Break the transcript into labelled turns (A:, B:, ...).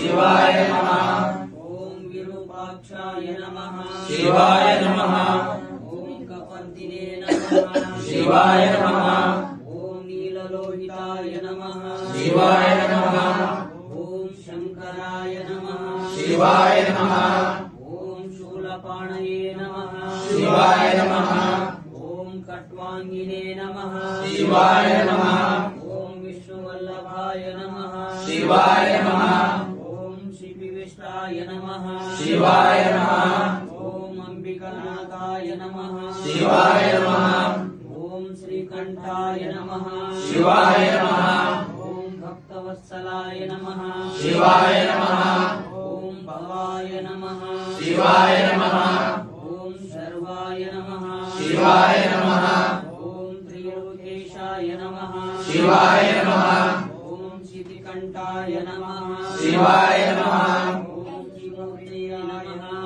A: शिवाय नमः।
B: ॐ विरूपाक्षाय नमः।
A: शिवाय नमः।
B: ॐ कपर्दिने नमः।
A: शिवाय नमः।
B: ॐ नीललोहिताय नमः।
A: शिवाय नमः।
B: ॐ शङ्कराय नमः।
A: शिवाय नमः।
B: ॐ शूलपाणये नमः।
A: शिवाय नमः।
B: ॐ कट्वाङ्गिने नमः।
A: शिवाय नमः।
B: ॐ विष्णुवल्लभाय नमः।
A: शिवाय नमः।
B: शिपिविष्टाय नमः।
A: शिवाय नमः।
B: ॐ अम्बिकानाथाय नमः।
A: शिवाय नमः।
B: ॐ श्रीकण्ठाय नमः।
A: शिवाय नमः।
B: ॐ भक्तवत्सलाय नमः।
A: शिवाय नमः।
B: ॐ भवाय नमः।
A: शिवाय नमः।
B: ॐ सर्वाय नमः।
A: शिवाय नमः।
B: ॐ त्रिलोकेशाय नमः।
A: शिवाय नमः।
B: ॐ शितिकण्ठाय नमः।
A: शिवाय नमः।
B: 耶耶
A: 耶。